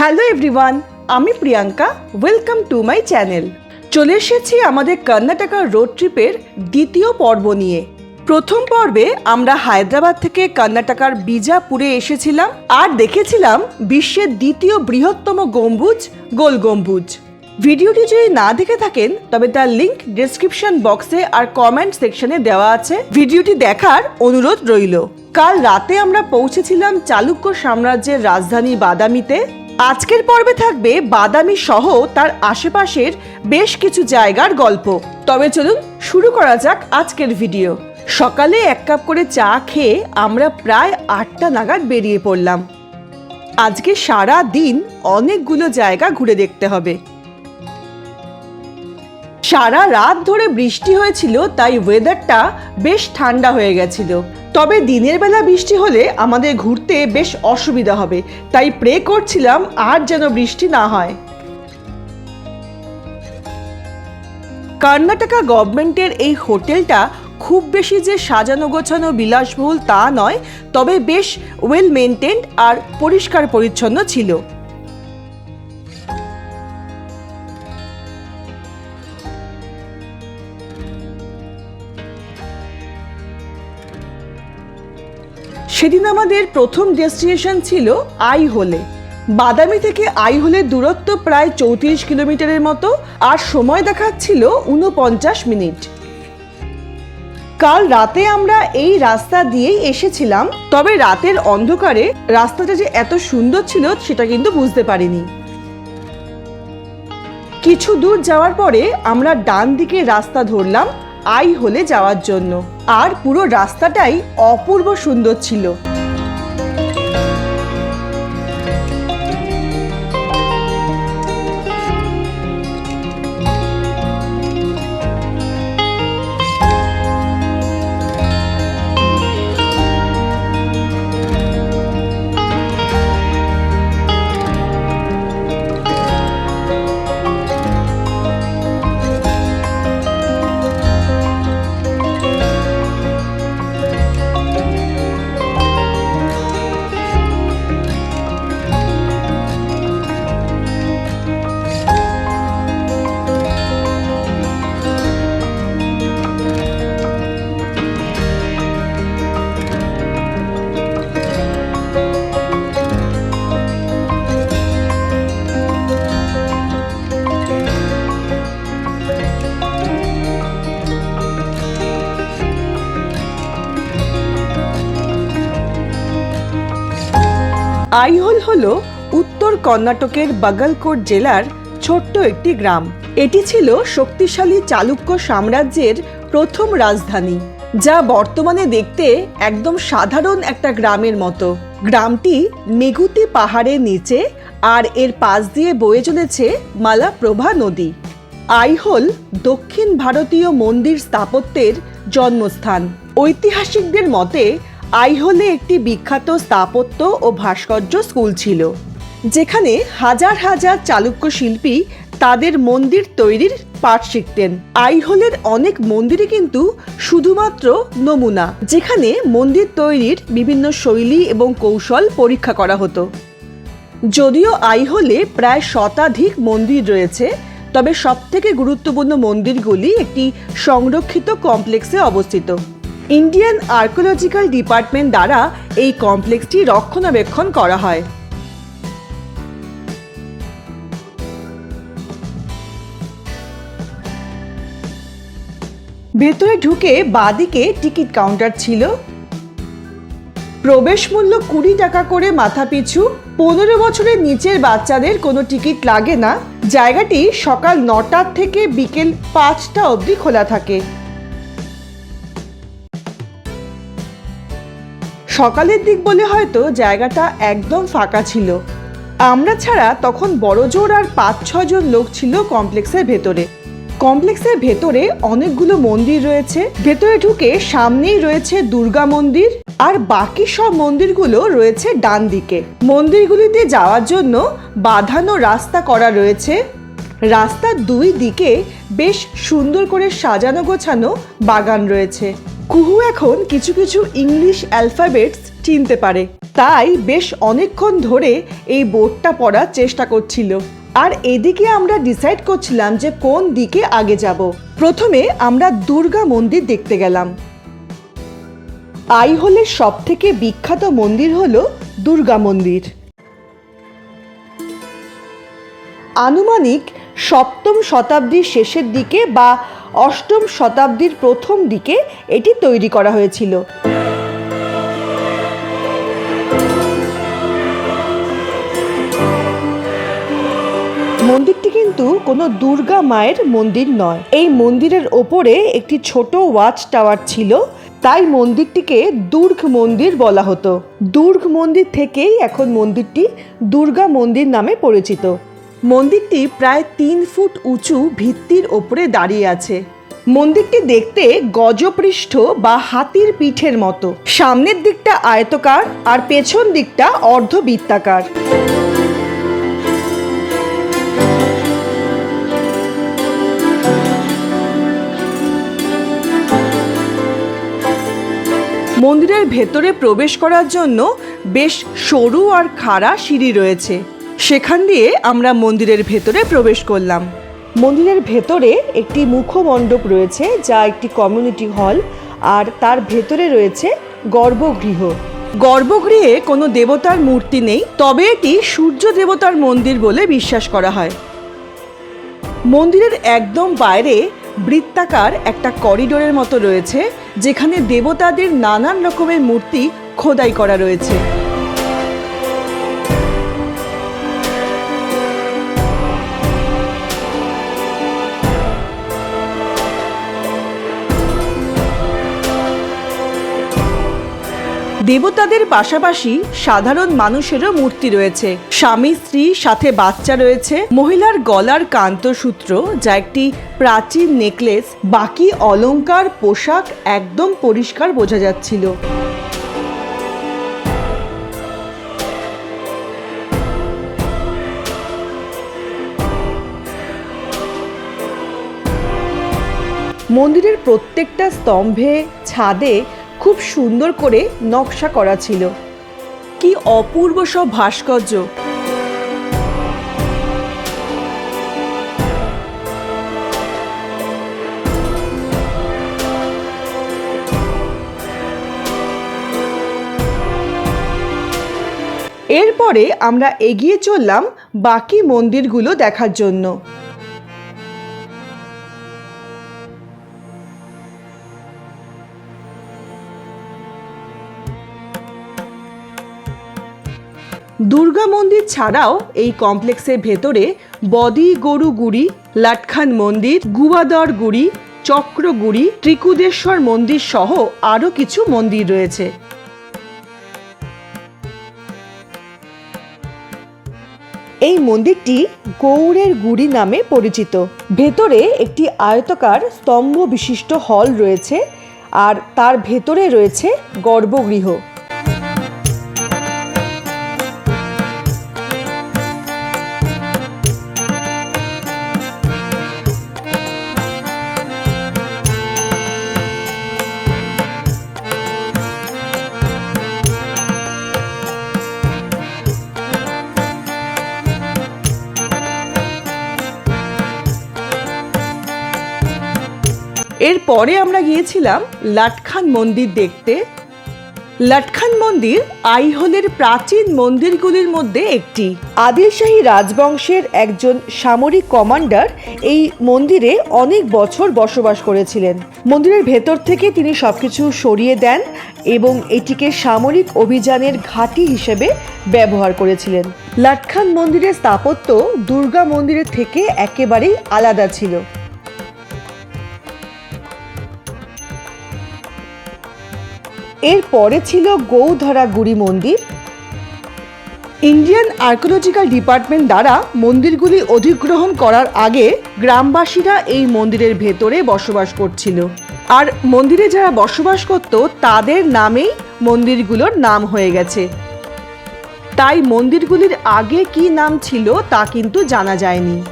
Hello everyone আমি Priyanka welcome to my channel চলে এসেছি আমাদের কর্ণাটকা রোড ট্রিপের দ্বিতীয় পর্ব নিয়ে। প্রথম পর্বে আমরা হায়দ্রাবাদ থেকে কর্ণাটকার বিজাপুরে এসেছিলাম আর দেখেছিলাম বিশ্বের দ্বিতীয় বৃহত্তম গম্বুজ, গোল গম্বুজ। ভিডিওটি যদি না দেখে থাকেন, তবে তার লিংক ডেসক্রিপশন বক্সে আর কমেন্ট সেকশনে দেওয়া আছে। ভিডিওটি দেখার অনুরোধ রইল। কাল রাতে আমরা পৌঁছেছিলাম চালুক্য সাম্রাজ্যের রাজধানী বাদামিতে। আজকের পর্বে থাকবে বাদামি সহ তার আশেপাশের বেশ কিছু জায়গার গল্প। তবে চলুন শুরু করা যাক আজকের ভিডিও। সকালে এক কাপ করে চা খেয়ে আমরা প্রায় আটটা নাগাদ বেরিয়ে পড়লাম। আজকে সারা দিন অনেকগুলো জায়গা ঘুরে দেখতে হবে। সারা রাত ধরে বৃষ্টি হয়েছিল, তাই ওয়েদারটা বেশ ঠান্ডা হয়ে গেছিল। তবে দিনের বেলা বৃষ্টি হলে আমাদের ঘুরতে বেশ অসুবিধা হবে, তাই প্রে করছিলাম আর যেন বৃষ্টি না হয়। কর্ণাটকা গভর্নমেন্টের এই হোটেলটা খুব বেশি যে সাজানো গোছানো বিলাসবহুল তা নয়, তবে বেশ ওয়েল মেনটেন্ড আর পরিষ্কার পরিচ্ছন্ন ছিল। সেদিন আমাদের প্রথম ডেস্টিনেশন ছিল আইহোলে। বাদামি থেকে আইহোলের দূরত্ব প্রায় চৌত্রিশ কিলোমিটারের মতো আর সময় দেখাচ্ছিল উনপঞ্চাশ মিনিট। কাল রাতে আমরা এই রাস্তা দিয়েই এসেছিলাম, তবে রাতের অন্ধকারে রাস্তাটা যে এত সুন্দর ছিল সেটা কিন্তু বুঝতে পারিনি। কিছু দূর যাওয়ার পরে আমরা ডান দিকে রাস্তা ধরলাম আই হলে যাওয়ার জন্য। আর পুরো রাস্তাটাই অপূর্ব সুন্দর ছিল। আইহোল হল উত্তর কর্ণাটকের বাগলকোট জেলার ছোট্ট একটি গ্রাম। এটি ছিল শক্তিশালী চালুক্য সাম্রাজ্যের প্রথম রাজধানী, যা বর্তমানে দেখতে একদম সাধারণ একটা গ্রামের মতো। গ্রামটি মেঘুতি পাহাড়ের নিচে আর এর পাশ দিয়ে বয়ে চলেছে মালাপ্রভা নদী। আইহোল দক্ষিণ ভারতীয় মন্দির স্থাপত্যের জন্মস্থান। ঐতিহাসিকদের মতে আইহোলে একটি বিখ্যাত স্থাপত্য ও ভাস্কর্য স্কুল ছিল, যেখানে হাজার হাজার চালুক্য শিল্পী তাদের মন্দির তৈরির পাঠ শিখতেন। আইহোলের অনেক মন্দিরই কিন্তু শুধুমাত্র নমুনা, যেখানে মন্দির তৈরির বিভিন্ন শৈলী এবং কৌশল পরীক্ষা করা হতো। যদিও আইহোলে প্রায় শতাধিক মন্দির রয়েছে, তবে সবথেকে গুরুত্বপূর্ণ মন্দিরগুলি একটি সংরক্ষিত কমপ্লেক্সে অবস্থিত। ইন্ডিয়ান আর্কোলজিক্যাল ডিপার্টমেন্ট দ্বারা এই কমপ্লেক্সটি রক্ষণাবেক্ষণ করা হয়। ভেতরে ঢুকে বাদিকে টিকিট কাউন্টার ছিল। প্রবেশ মূল্য কুড়ি টাকা করে মাথা পিছু পনেরো বছরের নিচের বাচ্চাদের কোনো টিকিট লাগে না। জায়গাটি সকাল নটার থেকে বিকেল পাঁচটা অবধি খোলা থাকে। সকালের দিক বলে হয়তো জায়গাটা একদম ফাঁকা ছিল। আমরা ছাড়া তখন বড়জোর আর পাঁচ ছজন লোক ছিল কমপ্লেক্সের ভেতরে। কমপ্লেক্সের ভেতরে অনেকগুলো মন্দির রয়েছে। ভেতরে ঢুকে সামনেই রয়েছে দুর্গা মন্দির আর বাকি সব মন্দিরগুলো রয়েছে ডান দিকে। মন্দিরগুলিতে যাওয়ার জন্য বাঁধানো রাস্তা করা রয়েছে। রাস্তার দুই দিকে বেশ সুন্দর করে সাজানো গোছানো বাগান রয়েছে। কুহু এখন কিছু কিছু ইংলিশ অ্যালফাবেটস চিনতে পারে। তাই বেশ অনেকক্ষণ ধরে এই বোর্ডটা পড়ার চেষ্টা করছিল। আর এদিকে আমরা ডিসাইড করছিলাম যে কোন দিকে আগে যাব। প্রথমে আমরা দুর্গা মন্দির দেখতে গেলাম। আইহোলের সব থেকে বিখ্যাত মন্দির হল দুর্গা মন্দির। আনুমানিক সপ্তম শতাব্দীর শেষের দিকে বা অষ্টম শতাব্দীর প্রথম দিকে এটি তৈরি করা হয়েছিল। মন্দিরটি কিন্তু কোনো দুর্গা মায়ের মন্দির নয়। এই মন্দিরের ওপরে একটি ছোট ওয়াচ টাওয়ার ছিল। তাই মন্দিরটিকে দুর্গ মন্দির বলা হতো। দুর্গ মন্দির থেকেই এখন মন্দিরটি দুর্গা মন্দির নামে পরিচিত। মন্দিরটি প্রায় তিন ফুট উঁচু ভিত্তির ওপরে দাঁড়িয়ে আছে। মন্দিরটি দেখতে গজপৃষ্ঠ বা হাতির পিঠের মতো। সামনের দিকটা আয়তকার আর পেছন দিকটা অর্ধবৃত্তাকার। মন্দিরের ভেতরে প্রবেশ করার জন্য বেশ সরু আর খাড়া সিঁড়ি রয়েছে। সেখান দিয়ে আমরা মন্দিরের ভেতরে প্রবেশ করলাম। মন্দিরের ভেতরে একটি মুখমণ্ডপ রয়েছে, যা একটি কমিউনিটি হল, আর তার ভেতরে রয়েছে গর্ভগৃহ। গর্ভগৃহে কোনো দেবতার মূর্তি নেই, তবে এটি সূর্য দেবতার মন্দির বলে বিশ্বাস করা হয়। মন্দিরের একদম বাইরে বৃত্তাকার একটা করিডোরের মতো রয়েছে, যেখানে দেবতাদের নানান রকমের মূর্তি খোদাই করা রয়েছে। দেবতাদের পাশাপাশি সাধারণ মানুষেরও মূর্তি রয়েছে। স্বামী, স্ত্রী, সাথে বাচ্চা রয়েছে। মহিলার গলার কান্তসূত্র যা একটি প্রাচীন নেকলেস, বাকি অলংকার, পোশাক একদম পরিষ্কার বোঝা যাচ্ছিল। মন্দিরের প্রত্যেকটা স্তম্ভে, ছাদে খুব সুন্দর করে নকশা করা ছিল। কি অপূর্ব সব ভাস্কর্য। এরপরে আমরা এগিয়ে চললাম বাকি মন্দিরগুলো দেখার জন্য। দুর্গা মন্দির ছাড়াও এই কমপ্লেক্সের ভেতরে বদি গরু গুড়ি, লাটখান মন্দির, গুয়াদর গুড়ি, চক্রগুড়ি, ত্রিকুদেশ্বর মন্দির সহ আরও কিছু মন্দির রয়েছে। এই মন্দিরটি গৌড়ের গুড়ি নামে পরিচিত। ভেতরে একটি আয়তকার স্তম্ভ বিশিষ্ট হল রয়েছে আর তার ভেতরে রয়েছে গর্ভগৃহ। এরপরে আমরা গিয়েছিলাম লাটখান মন্দির দেখতে। লাটখান মন্দির আইহোলের প্রাচীন মন্দিরগুলির মধ্যে একটি। আদিলশাহী রাজবংশের একজন সামরিক কমান্ডার এই মন্দিরে অনেক বছর বসবাস করেছিলেন। মন্দিরের ভেতর থেকে তিনি সবকিছু সরিয়ে দেন এবং এটিকে সামরিক অভিযানের ঘাঁটি হিসেবে ব্যবহার করেছিলেন। লাটখান মন্দিরের স্থাপত্য দুর্গা মন্দিরের থেকে একেবারেই আলাদা ছিল। এর পরে ছিল গৌধরা গুড়ি মন্দির। ইন্ডিয়ান আর্কোলজিক্যাল ডিপার্টমেন্ট দ্বারা মন্দিরগুলি অধিগ্রহণ করার আগে গ্রামবাসীরা এই মন্দিরের ভেতরে বসবাস করছিল। আর মন্দিরে যারা বসবাস করত, তাদের নামেই মন্দিরগুলোর নাম হয়ে গেছে। তাই মন্দিরগুলির আগে কি নাম ছিল তা কিন্তু জানা যায়নি।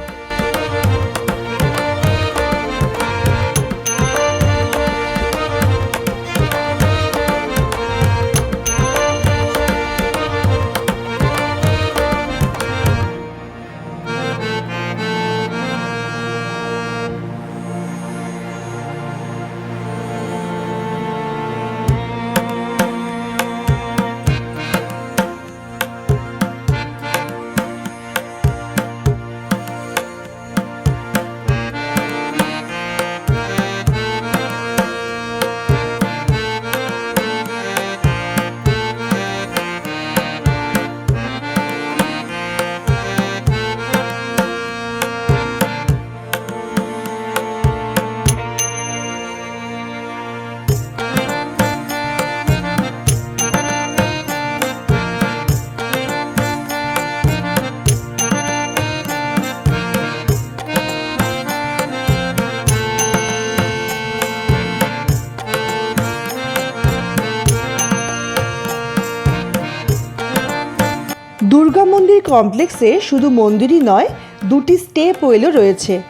কমপ্লেক্সে শুধু মন্দিরই নয়, দুটি স্টেপ ওয়েলও রয়েছে।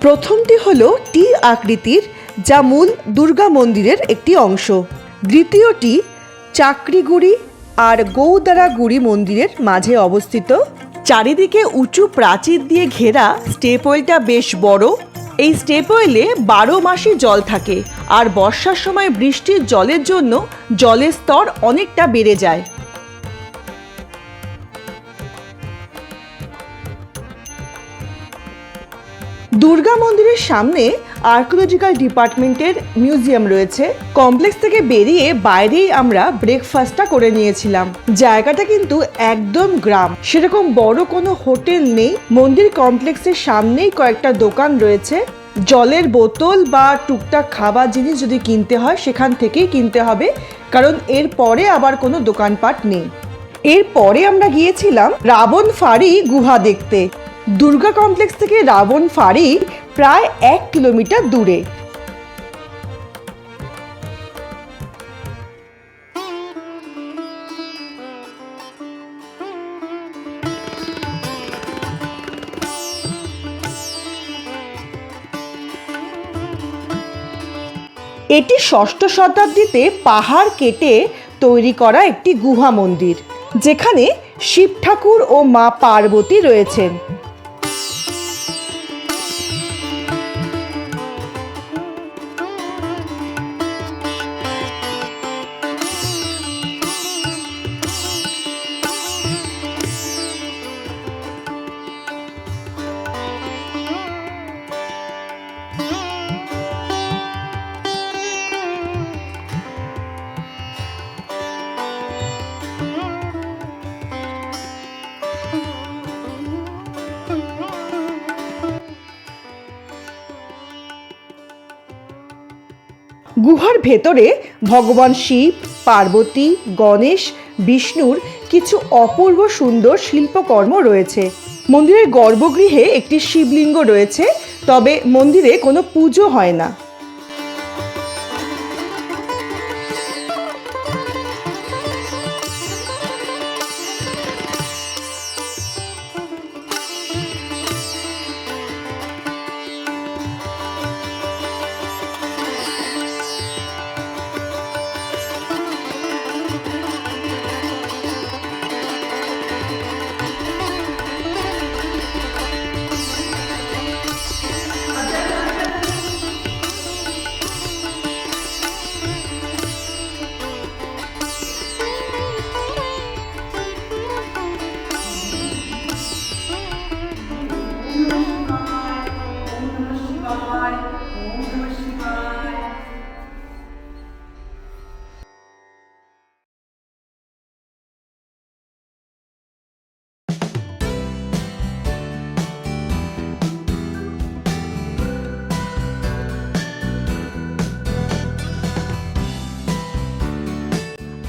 প্রথমটি হল টি আকৃতির, যা মূল দুর্গা মন্দিরের একটি অংশ। দ্বিতীয়টি চাকরিগুড়ি আর গৌদারাগুড়ি মন্দিরের মাঝে অবস্থিত। চারিদিকে উঁচু প্রাচীর দিয়ে ঘেরা স্টেপ স্টেপওয়েলটা বেশ বড়। এই স্টেপওয়েলে বারো মাসই জল থাকে। আর বর্ষার সময় বৃষ্টির জলের জন্য জলের স্তর অনেকটা বেড়ে যায়। দুর্গা মন্দিরের সামনে আর্কোলজিক্যাল ডিপার্টমেন্টের মিউজিয়াম রয়েছে। কমপ্লেক্স থেকে বেরিয়ে বাইরেই আমরা ব্রেকফাস্টটা করে নিয়েছিলাম। জায়গাটা কিন্তু একদম গ্রাম। সেরকম বড় কোনো হোটেল নেই। মন্দির কমপ্লেক্সের সামনেই কয়েকটা দোকান রয়েছে। জলের বোতল বা টুকটাক খাবার জিনিস যদি কিনতে হয়, সেখান থেকেই কিনতে হবে। কারণ এর পরে আবার কোনো দোকানপাট নেই। এরপরে আমরা গিয়েছিলাম রাবণ ফাড়ি গুহা দেখতে। দুর্গা কমপ্লেক্স থেকে রাবণ ফাড়ি প্রায় এক কিলোমিটার দূরে। এটি ষষ্ঠ শতাব্দীতে পাহাড় কেটে তৈরি করা একটি গুহা মন্দির, যেখানে শিব ঠাকুর ও মা পার্বতী রয়েছেন। ভেতরে ভগবান শিব, পার্বতী, গণেশ, বিষ্ণুর কিছু অপূর্ব সুন্দর শিল্পকর্ম রয়েছে। মন্দিরের গর্ভগৃহে একটি শিবলিঙ্গ রয়েছে, তবে মন্দিরে কোনো পুজো হয় না।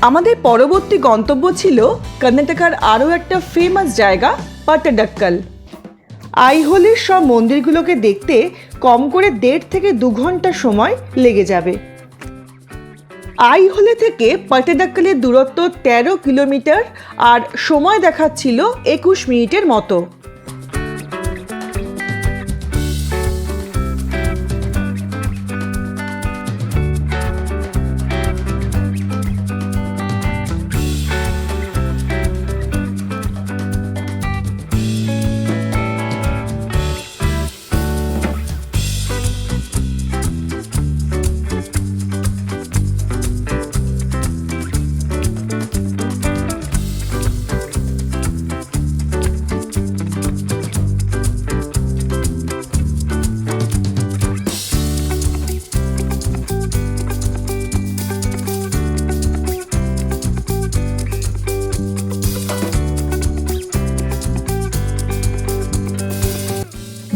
আমাদের পরবর্তী গন্তব্য ছিল কর্ণাটকার আরও একটা ফেমাস জায়গা পাট্টাডাক্কাল আইহোলের সব মন্দিরগুলোকে দেখতে কম করে দেড় থেকে দু ঘণ্টা সময় লেগে যাবে। আইহোলে থেকে পাটেদাক্কালের দূরত্ব তেরো কিলোমিটার আর সময় দেখাচ্ছিল একুশ মিনিটের মতো।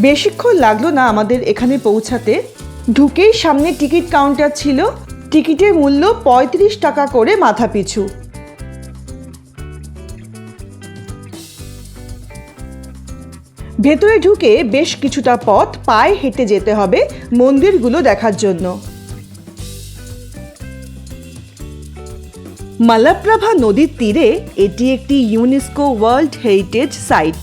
বেশিক্ষণ লাগল না আমাদের এখানে পৌঁছাতে। ঢুকেই সামনে টিকিট কাউন্টার ছিল। টিকিটের মূল্য পঁয়ত্রিশ টাকা করে মাথা পিছু ভেতরে ঢুকে বেশ কিছুটা পথ পায়ে হেঁটে যেতে হবে মন্দিরগুলো দেখার জন্য। মালাপ্রভা নদীর তীরে এটি একটি ইউনেস্কো ওয়ার্ল্ড হেরিটেজ সাইট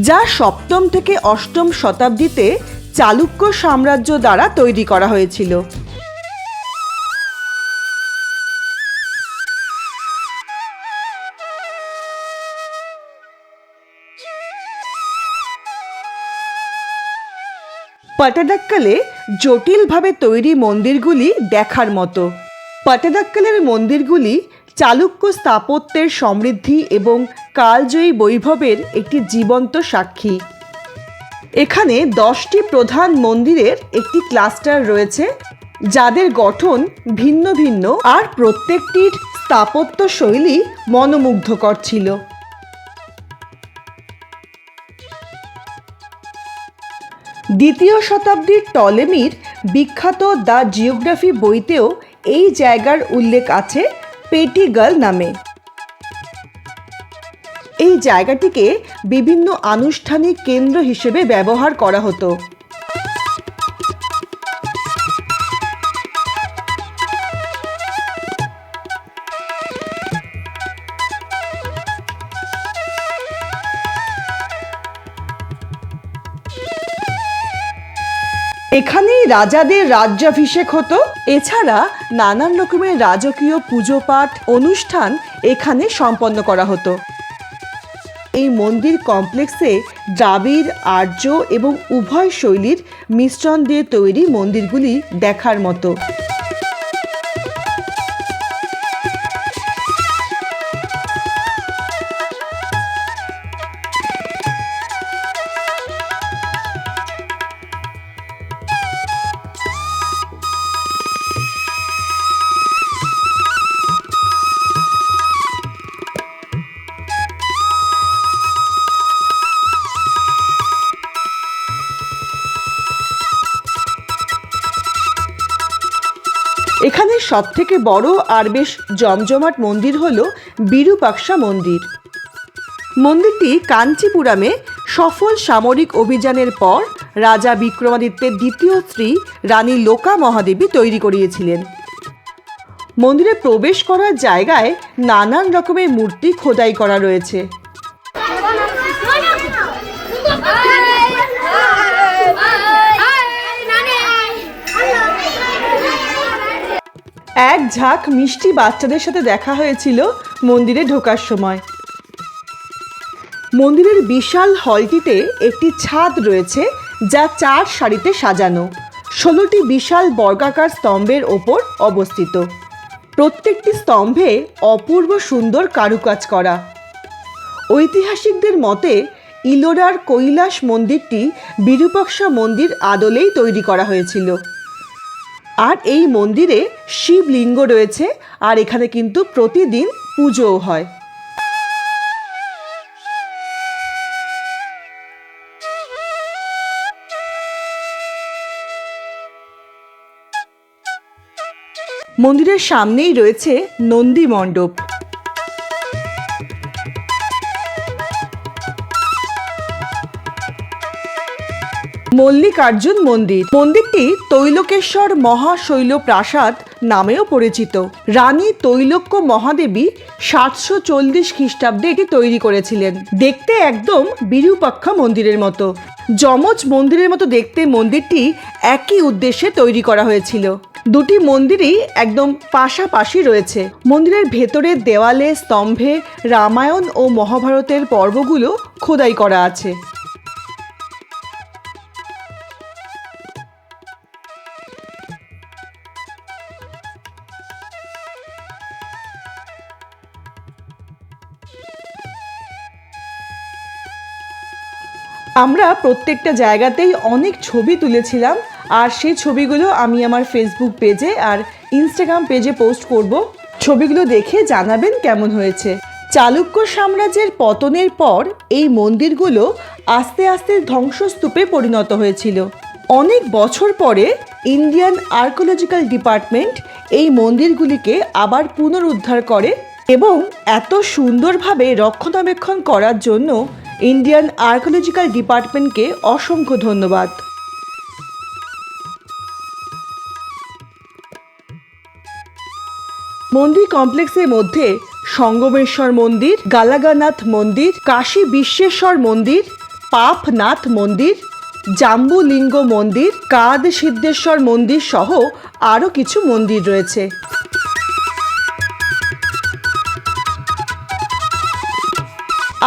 যা সপ্তম থেকে অষ্টম শতাব্দীতে চালুক্য সাম্রাজ্য দ্বারা তৈরি করা হয়েছিল। পাটাডাক্কালে জটিলভাবে তৈরি মন্দিরগুলি দেখার মতো। পাটাডাক্কালের মন্দিরগুলি চালুক্য স্থাপত্যের সমৃদ্ধি এবং কালজয়ী বৈভবের একটি জীবন্ত সাক্ষী। এখানে দশটি প্রধান মন্দিরের একটি ক্লাস্টার রয়েছে, যাদের গঠন ভিন্ন ভিন্ন আর প্রত্যেকটির স্থাপত্য শৈলী মনোমুগ্ধকর ছিল। দ্বিতীয় শতাব্দীর টলেমির বিখ্যাত দ্য জিওগ্রাফি বইতেও এই জায়গার উল্লেখ আছে, পেটিগাল নামে। এই জায়গাটিকে বিভিন্ন আনুষ্ঠানিক কেন্দ্র হিসেবে ব্যবহার করা হতো। এখানেই রাজাদের রাজ্যাভিষেক হতো। এছাড়া নানান রকমের রাজকীয় পুজো পাঠ, অনুষ্ঠান এখানে সম্পন্ন করা হতো। এই মন্দির কমপ্লেক্সে দ্রাবিড় আর্য এবং উভয় শৈলীর মিশ্রণ দিয়ে তৈরি মন্দিরগুলি দেখার মতো। এখানে সব থেকে বড় আর বেশ জমজমাট মন্দির হল বিরূপাক্ষা মন্দির। মন্দিরটি কাঞ্চিপুরামে সফল সামরিক অভিযানের পর রাজা বিক্রমাদিত্যের দ্বিতীয় স্ত্রী রানী লোকা মহাদেবী তৈরি করিয়েছিলেন। মন্দিরে প্রবেশ করার জায়গায় নানান রকমের মূর্তি খোদাই করা রয়েছে। এক ঝাঁক মিষ্টি বাচ্চাদের সাথে দেখা হয়েছিল মন্দিরে ঢোকার সময়। মন্দিরের বিশাল হলটিতে একটি ছাদ রয়েছে যা চার সারিতে সাজানো। ষোলোটি বিশাল বর্গাকার স্তম্ভের ওপর অবস্থিত। প্রত্যেকটি স্তম্ভে অপূর্ব সুন্দর কারুকাজ করা। ঐতিহাসিকদের মতে ইলোরার কৈলাস মন্দিরটি বিরূপাক্ষা মন্দির আদলেই তৈরি করা হয়েছিল। আর এই মন্দিরে শিবলিঙ্গ রয়েছে, আর এখানে কিন্তু প্রতিদিন পুজোও হয়। মন্দিরের সামনেই রয়েছে নন্দী মণ্ডপ। মল্লিকার্জুন মন্দির। মন্দিরটি তৈলকেশ্বর মহাশৈল প্রাসাদ নামেও পরিচিত। রানী তৈলক্য মহাদেবী সাতশো চল্লিশ খ্রিস্টাব্দে এটি তৈরি করেছিলেন। দেখতে একদম বিরূপাক্ষা মন্দিরের মতো। যমজ মন্দিরের মতো দেখতে মন্দিরটি একই উদ্দেশ্যে তৈরি করা হয়েছিল। দুটি মন্দিরই একদম পাশাপাশি রয়েছে। মন্দিরের ভেতরের দেওয়ালে, স্তম্ভে রামায়ণ ও মহাভারতের পর্বগুলো খোদাই করা আছে। আমরা প্রত্যেকটা জায়গাতেই অনেক ছবি তুলেছিলাম, আর সেই ছবিগুলো আমি আমার ফেসবুক পেজে আর ইনস্টাগ্রাম পেজে পোস্ট করব। ছবিগুলো দেখে জানাবেন কেমন হয়েছে। চালুক্য সাম্রাজ্যের পতনের পর এই মন্দিরগুলো আস্তে আস্তে ধ্বংসস্তূপে পরিণত হয়েছিল। অনেক বছর পরে ইন্ডিয়ান আর্কোলজিক্যাল ডিপার্টমেন্ট এই মন্দিরগুলিকে আবার পুনরুদ্ধার করে এবং এত সুন্দরভাবে রক্ষণাবেক্ষণ করার জন্য ইন্ডিয়ান আর্কোলজিক্যাল ডিপার্টমেন্টকে অসংখ্য ধন্যবাদ। মন্দির কমপ্লেক্সের মধ্যে সঙ্গমেশ্বর মন্দির, গালাগানাথ মন্দির, কাশী বিশ্বেশ্বর মন্দির, পাপনাথ মন্দির, জাম্বুলিঙ্গ মন্দির কাদ সিদ্ধেশ্বর মন্দির সহ আরও কিছু মন্দির রয়েছে।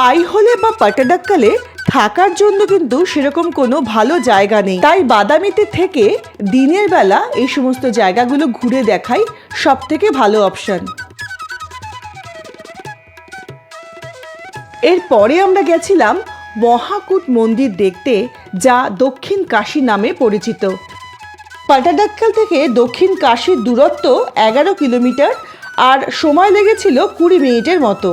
আইহোলে বা পাটাডাক্কালে থাকার জন্য কিন্তু সেরকম কোনো ভালো জায়গা নেই। তাই বাদামিতে থেকে দিনের বেলা এই সমস্ত জায়গাগুলো ঘুরে দেখাই সব থেকে ভালো অপশন এরপরে আমরা গেছিলাম মহাকুট মন্দির দেখতে, যা দক্ষিণ কাশী নামে পরিচিত। পাটাডাক্কাল থেকে দক্ষিণ কাশীর দূরত্ব এগারো কিলোমিটার, আর সময় লেগেছিল কুড়ি মিনিটের মতো।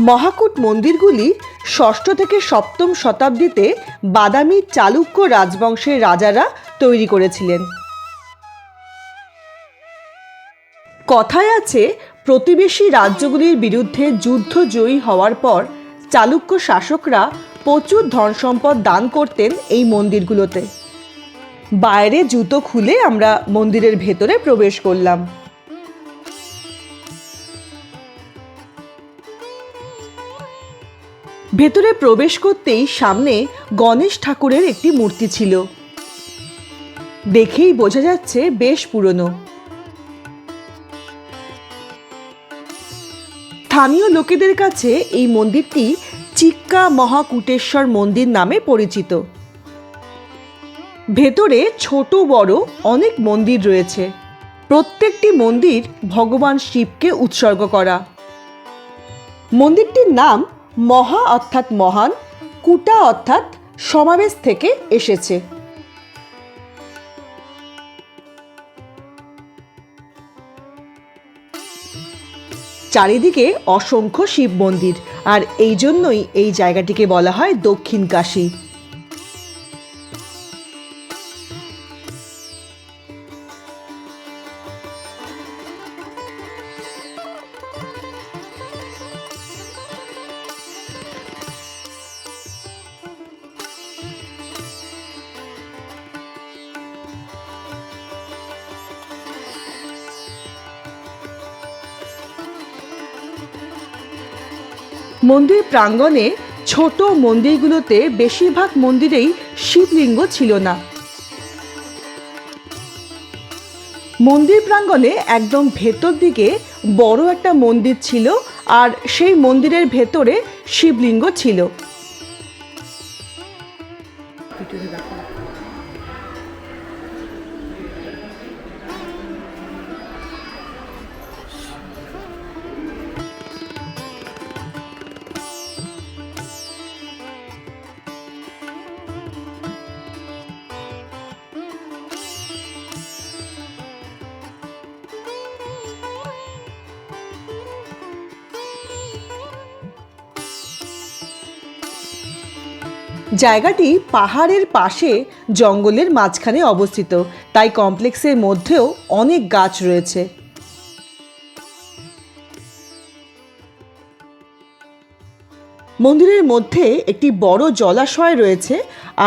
মহাকূট মন্দিরগুলি ষষ্ঠ থেকে সপ্তম শতাব্দীতে বাদামি চালুক্য রাজবংশের রাজারা তৈরি করেছিলেন। কথায় আছে, প্রতিবেশী রাজ্যগুলির বিরুদ্ধে যুদ্ধ জয়ী হওয়ার পর চালুক্য শাসকরা প্রচুর ধন সম্পদ দান করতেন এই মন্দিরগুলোতে। বাইরে জুতো খুলে আমরা মন্দিরের ভেতরে প্রবেশ করলাম। ভেতরে প্রবেশ করতেই সামনে গণেশ ঠাকুরের একটি মূর্তি ছিল। দেখেই বোঝা যাচ্ছে বেশ পুরনো। স্থানীয় লোকেদের কাছে এই মন্দিরটি চিক্কা মহাকুটেশ্বর মন্দির নামে পরিচিত। ভেতরে ছোট বড় অনেক মন্দির রয়েছে। প্রত্যেকটি মন্দির ভগবান শিবকে উৎসর্গ করা। মন্দিরটির নাম মহা অর্থাৎ মহান, কুটা অর্থাৎ সমাবেশ থেকে এসেছে। চারিদিকে অসংখ্য শিব মন্দির, আর এই জন্যই এই জায়গাটিকে বলা হয় দক্ষিণ কাশী মন্দির প্রাঙ্গণে ছোট মন্দিরগুলোতে বেশিরভাগ মন্দিরেই শিবলিঙ্গ ছিল না। মন্দির প্রাঙ্গণে একদম ভেতর দিকে বড় একটা মন্দির ছিল আর সেই মন্দিরের ভেতরে শিবলিঙ্গ ছিল। জায়গাটি পাহাড়ের পাশে জঙ্গলের মাঝখানে অবস্থিত। তাই কমপ্লেক্সের মধ্যেও অনেক গাছ রয়েছে। মন্দিরের মধ্যে একটি বড় জলাশয় রয়েছে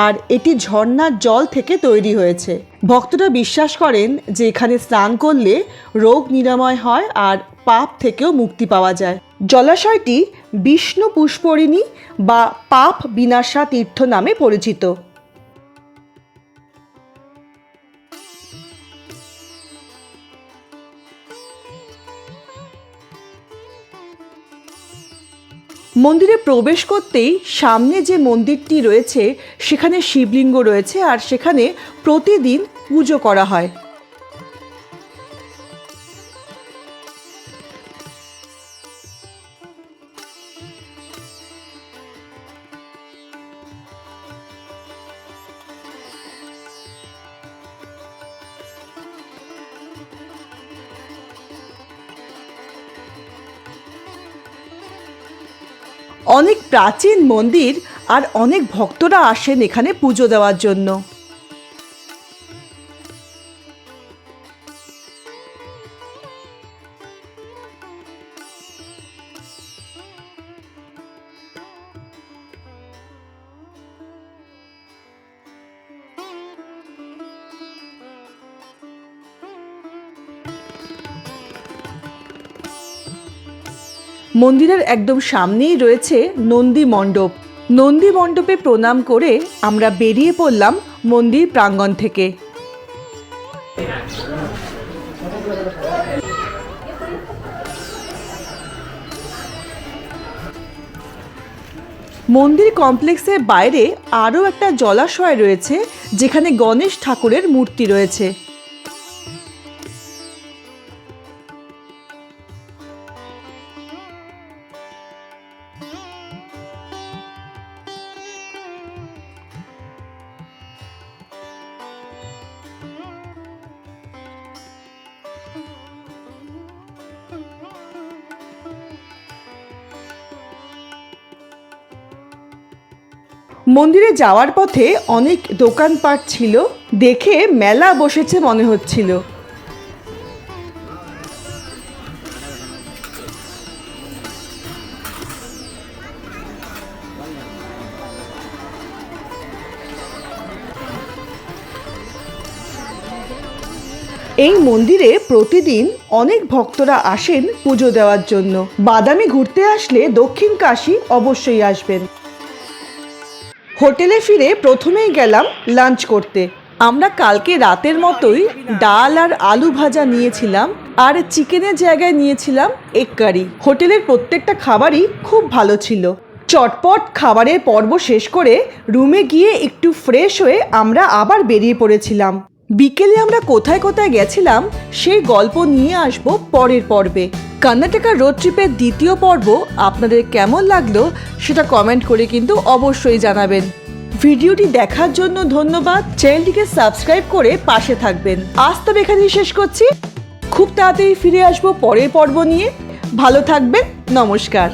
আর এটি ঝর্ণার জল থেকে তৈরি হয়েছে। ভক্তরা বিশ্বাস করেন যে এখানে স্নান করলে রোগ নিরাময় হয় আর পাপ থেকেও মুক্তি পাওয়া যায়। জলাশয়টি বিষ্ণু পুষ্পরিণী বা পাপ বিনাশা তীর্থ নামে পরিচিত। মন্দিরে প্রবেশ করতেই সামনে যে মন্দিরটি রয়েছে, সেখানে শিবলিঙ্গ রয়েছে আর সেখানে প্রতিদিন পুজো করা হয়। অনেক প্রাচীন মন্দির আর অনেক ভক্তরা আসেন এখানে পুজো দেওয়ার জন্য। মন্দিরের একদম সামনেই রয়েছে নন্দী মণ্ডপ। নন্দী মণ্ডপে প্রণাম করে আমরা বেরিয়ে পড়লাম মন্দির প্রাঙ্গণ থেকে। মন্দির কমপ্লেক্সের বাইরে আরও একটা জলাশয় রয়েছে, যেখানে গণেশ ঠাকুরের মূর্তি রয়েছে। মন্দিরে যাওয়ার পথে অনেক দোকানপাট ছিল, দেখে মেলা বসেছে মনে হচ্ছিল। এই মন্দিরে প্রতিদিন অনেক ভক্তরা আসেন পুজো দেওয়ার জন্য। বাদামি ঘুরতে আসলে দক্ষিণ কাশী অবশ্যই আসবেন। হোটেলে ফিরে প্রথমেই গেলাম লাঞ্চ করতে। আমরা কালকে রাতের মতোই ডাল আর আলু ভাজা নিয়েছিলাম আর চিকেনের জায়গায় নিয়েছিলাম এগ কারি হোটেলের প্রত্যেকটা খাবারই খুব ভালো ছিল। চটপট খাবারের পর্ব শেষ করে রুমে গিয়ে একটু ফ্রেশ হয়ে আমরা আবার বেরিয়ে পড়েছিলাম। বিকেলে আমরা কোথায় কোথায় গেছিলাম, সেই গল্প নিয়ে আসব পরের পর্বে। কর্ণাটকা রোড ট্রিপের দ্বিতীয় পর্ব আপনাদের কেমন লাগল সেটা কমেন্ট করে কিন্তু অবশ্যই জানাবেন। ভিডিওটি দেখার জন্য ধন্যবাদ। চ্যানেলটিকে সাবস্ক্রাইব করে পাশে থাকবেন। আজ তবে এখানেই শেষ করছি। খুব তাড়াতাড়ি ফিরে আসব পরের পর্ব নিয়ে। ভালো থাকবেন। নমস্কার।